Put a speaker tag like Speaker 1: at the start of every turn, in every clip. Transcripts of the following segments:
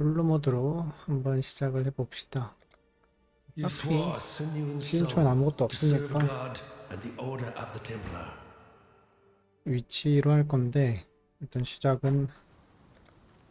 Speaker 1: 룰루 모드로 한번 시작을 해봅시다. 시인초엔
Speaker 2: soul
Speaker 1: 아무것도 없으니까. 위치로 할 건데 일단 시작은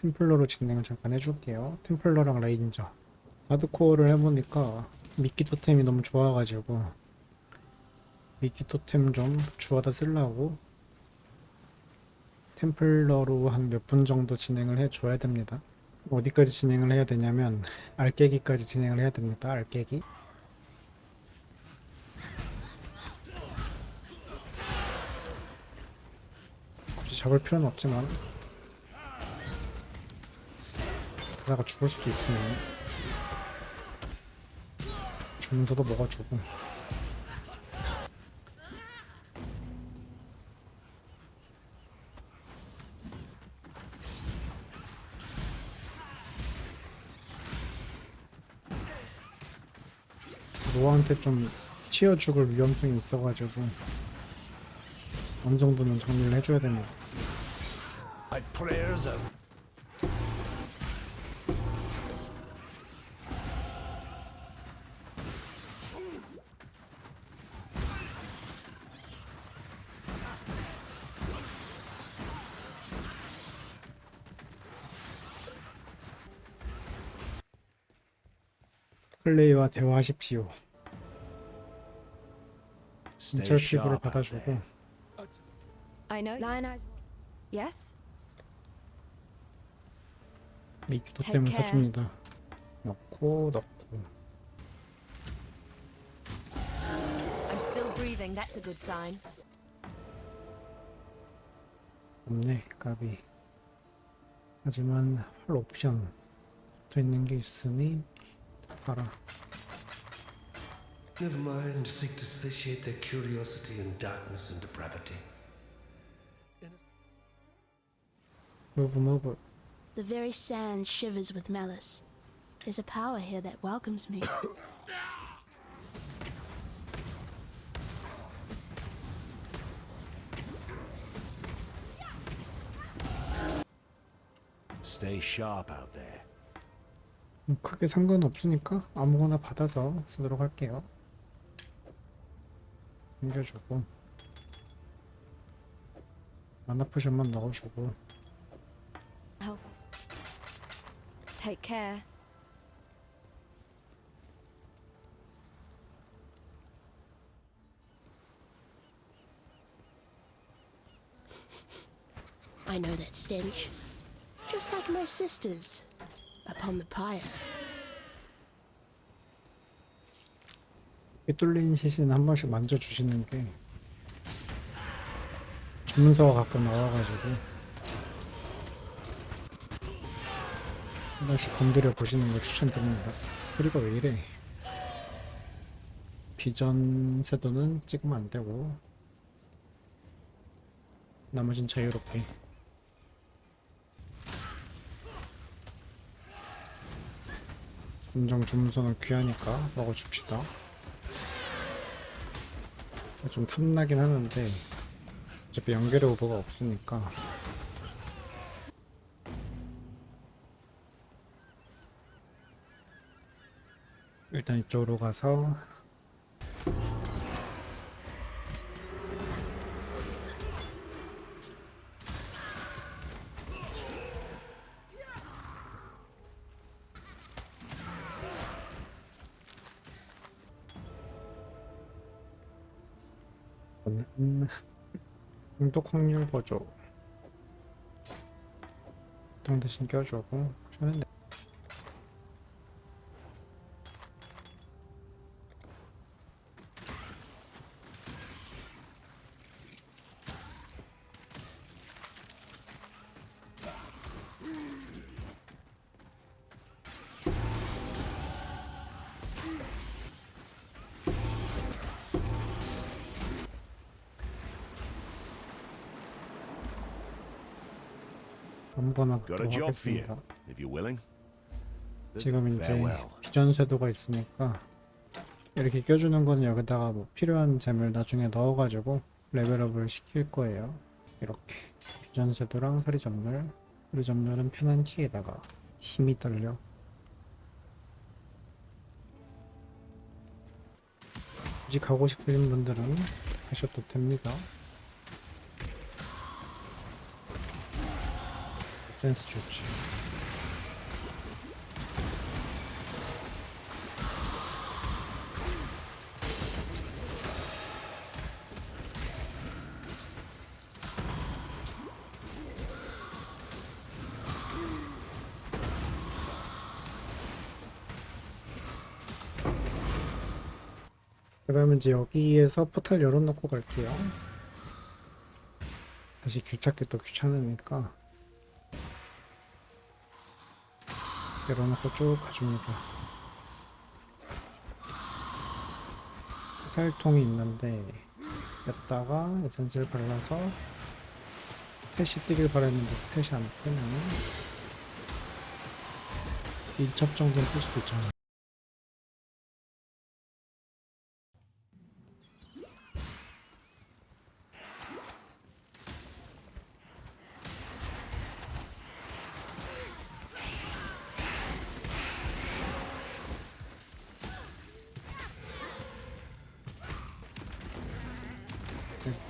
Speaker 1: 템플러로 진행을 잠깐 해줄게요. 템플러랑 레인저. 하드코어를 해보니까 미끼 토템이 너무 좋아가지고 미끼 토템 좀 주워다 쓰려고 템플러로 한 몇 분 정도 진행을 해줘야 됩니다. 어디까지 진행을 해야 되냐면 알깨기까지 진행을 해야 됩니다. 알깨기. 굳이 잡을 필요는 없지만 그러다가 죽을 수도 있으니 주문서도 먹어주고 노아한테 좀 치여 죽을 위험성이 있어가지고 어느 정도는 정리를 해줘야 됩니다. 클레이와 대화하십시오. 인철 피부를 받아주고.
Speaker 3: I know. Lion Eyes. Yes?
Speaker 1: 토템을
Speaker 3: care.
Speaker 1: 사줍니다. 넣고 넣고
Speaker 3: I'm still breathing. That's a good sign.
Speaker 1: 없네 까비. 하지만 활 옵션 돼 있는 게 있으니 봐라.
Speaker 2: Never mind, seek to satiate their curiosity in darkness and depravity.
Speaker 1: 무브 무브.
Speaker 4: The very sand shivers with malice. There's a power here that welcomes me.
Speaker 5: Stay sharp out there.
Speaker 1: 음, 크게 상관없으니까 아무거나 받아서 쓰도록 할게요. 챙겨주고 마나 포션만 넣어주고
Speaker 3: Help. Take care.
Speaker 4: I know that stench. Just like my sisters. Upon the pyre.
Speaker 1: 삐뚤린 시신 한 번씩 만져주시는 게 주문서가 가끔 나와가지고 한 번씩 건드려 보시는 걸 추천드립니다. 그리고 왜 이래? 비전 세도는 찍으면 안 되고 나머진 자유롭게 인정 주문서는 귀하니까 먹어줍시다. 좀 탐나긴 하는데 어차피 연결의 오버가 없으니까. 일단 이쪽으로 가서 공독 확률 보조 당 대신 껴주고 저는 아무거나
Speaker 5: Got a
Speaker 1: 그렇게
Speaker 5: job for you,
Speaker 1: 하겠습니다.
Speaker 5: if you're willing.
Speaker 1: 지금 이제
Speaker 5: Farewell.
Speaker 1: 비전 쇄도가 있으니까 이렇게 껴주는 거는 여기다가 뭐 필요한 잼을 나중에 넣어가지고 레벨업을 시킬 거예요. 이렇게 비전 쇄도랑 서리 전멸, 서리 전멸은 편한 키에다가 힘이 떨려. 굳이 가고 싶으신 분들은 가셔도 됩니다. 센스 좋지. 그 다음에 이제 여기에서 포탈 열어놓고 갈게요. 다시 길 찾기 또 귀찮으니까 열어놓고 쭉 가줍니다. 살통이 있는데 였다가 에센스를 발라서 스탯이 뜨길 바랬는데 스탯이 안 뜨네 1첩 정도는 뜰 수도 있잖아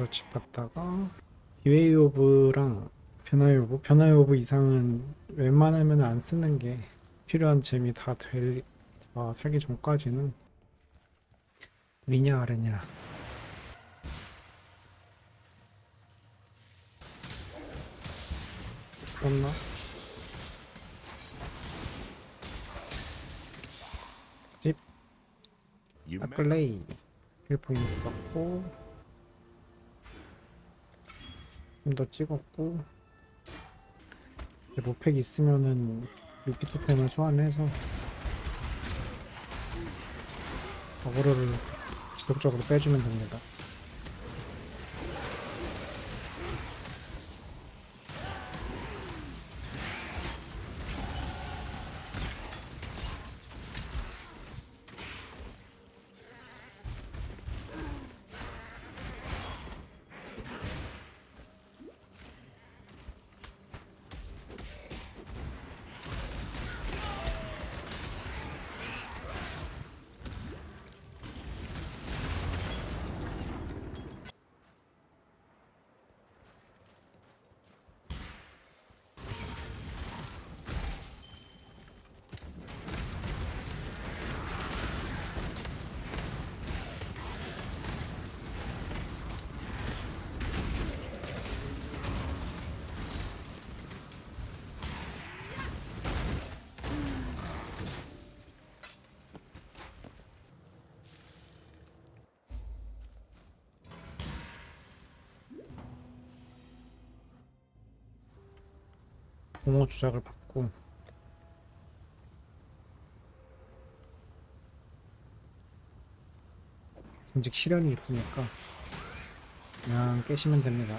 Speaker 1: 이거 집 갔다가. 기웨이 오브랑 변화의 오브? 변화의 오브 이상은 웬만하면 안 쓰는 게 필요한 잼이 다될 아, 살기 전까지는 위냐 아래냐. 없나? 집. 아클레이. 1포인트 받고 좀 더 찍었고 이제 모팩 있으면은 미티 토템을 소환해서 어그로를 지속적으로 빼주면 됩니다 공호 조작을 받고 인직 시련이 있으니까 그냥 깨시면 됩니다.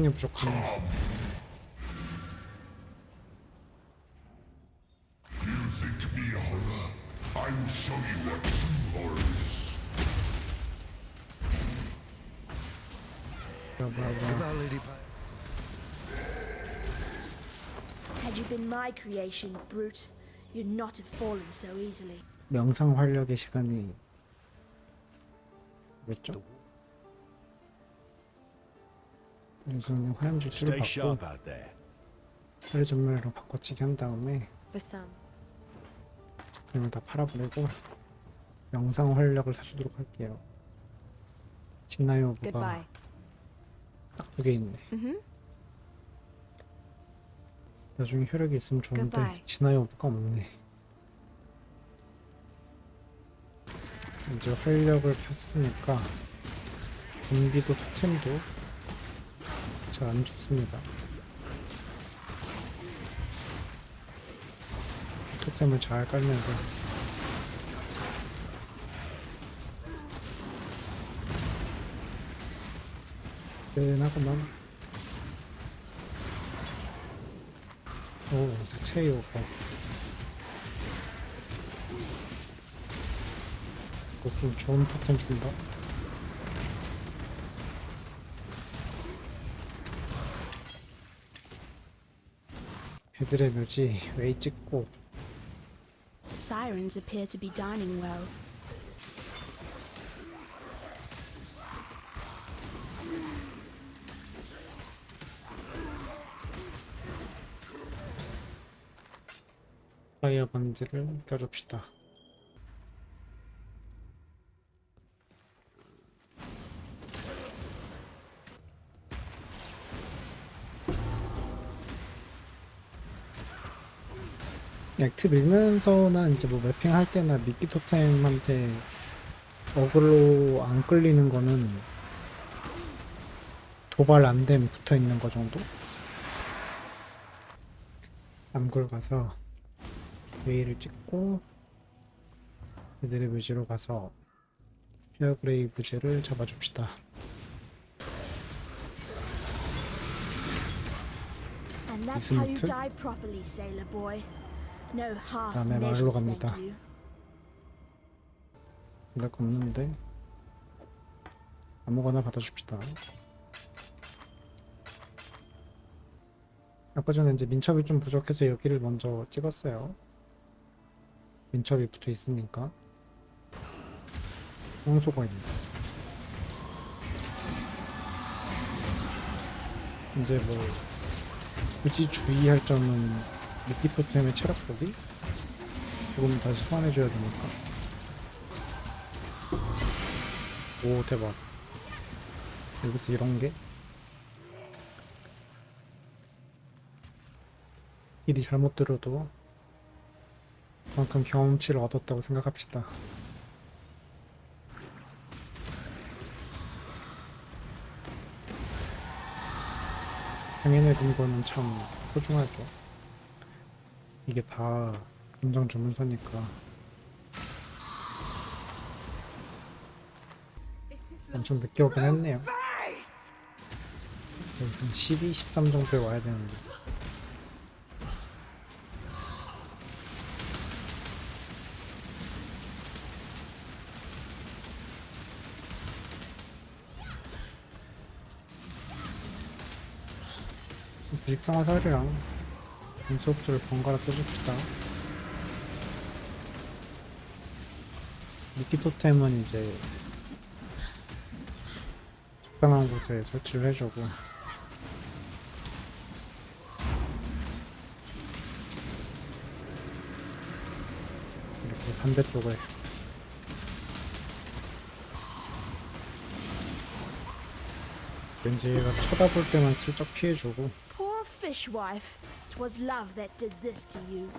Speaker 1: 천이 부족하네. 뭐야 뭐야 뭐야
Speaker 2: With Our Lady by
Speaker 4: Had you been my creation, brute, you'd not have fallen so easily.
Speaker 1: 명상 활력의 시간이 겠죠 화염줄 치료
Speaker 5: Stay
Speaker 1: 받고
Speaker 5: sharp out there.
Speaker 1: 혈 전멸로 바꿔치기 한 다음에
Speaker 3: some.
Speaker 1: 그림을 다 팔아버리고 명상 활력을 사주도록 할게요 진나요부가
Speaker 3: Goodbye.
Speaker 1: 딱 두 개 있네. 나중에 효력이 있으면 좋은데
Speaker 3: Goodbye.
Speaker 1: 진나요부가 없네 이제 활력을 폈으니까 좀비도 토템도 잘 안 죽습니다. 토템을 잘 깔면서. 끈하고만 오 색채 요거 이거 좀 좋은 토템 쓴다 애들의 묘지 웨이 찍고
Speaker 4: Sirens appear to be dining well.
Speaker 1: 파이어 반지를 껴줍시다 액트 밀면서나 이제 뭐 매핑 할 때나 미끼 토템한테 어글로 안 끌리는 거는 도발 안됨 붙어 있는 거 정도? 남굴 가서 웨이를 찍고 얘들의 묘지로 가서 페어그레이 부제를 잡아줍시다.
Speaker 4: And that's how you
Speaker 1: 이스무트?
Speaker 4: die properly, sailor boy.
Speaker 1: 다음에 마을로 갑니다.
Speaker 4: you.
Speaker 1: 생각 없는데 아무거나 받아줍시다. 아까 전에 이제 민첩이 좀 부족해서 여기를 먼저 찍었어요. 민첩이 붙어 있으니까 홍소가 있네. 이제 뭐 굳이 주의할 점은 토템의 체력 보기 조금 다시 소환해줘야 되니까. 오 대박. 여기서 이런 게? 일이 잘못 들어도 그만큼 경험치를 얻었다고 생각합시다. 당연해본 거는 참 소중하죠 이게 다 감정 주문서니까 엄청 늦게 오긴 했네요. 거의 한 12, 13 정도에 와야 되는데. 부식성화 살이랑 인수업주를 번갈아 써줍시다. 미끼 토템은 이제 적당한 곳에 설치를 해주고. 이렇게 반대쪽에. 왠지 얘가 쳐다볼 때만 슬쩍 피해주고
Speaker 4: Poor fishwife. 'Twas love that did this to you.